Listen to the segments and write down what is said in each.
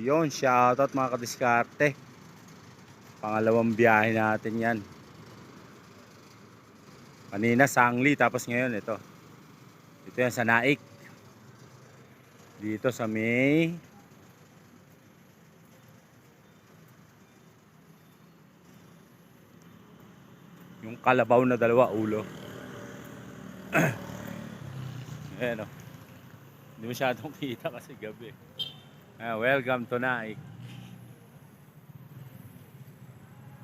Yun, shoutout mga kadiskarte. Pangalawang biyahe natin yan. Kanina Sangli, tapos ngayon ito. Ito yan sa Naik. Dito sa may yung kalabaw na dalawa ulo. Ayan o. Hindi masyadong kita kasi gabi. Ah, welcome to Naik.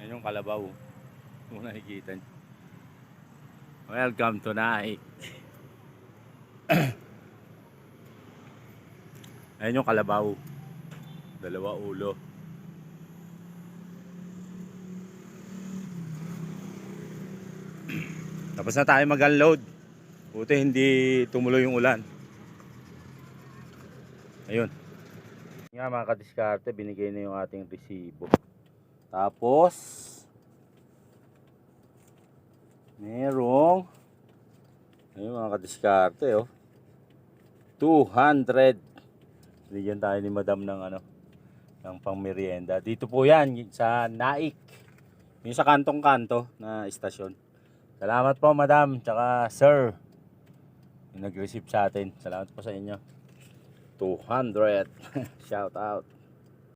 Yan yung kalabaw. Kung nakikita nyo. Welcome to Naik. Ayan yung kalabaw. Dalawa ulo. Tapos na tayo mag-unload. Buti hindi tumuloy yung ulan. Ayun. Nga mga kadiskarte, binigay na yung ating resibo. Tapos, merong, ayun mga kadiskarte oh. 200. Bigyan tayo ni madam ng ano, ng pangmerienda. Dito po yan, sa Naik. Yung sa kantong-kanto na istasyon. Salamat po madam, tsaka sir. Yung nag-receive sa atin. Salamat po sa inyo. 200. Shout out.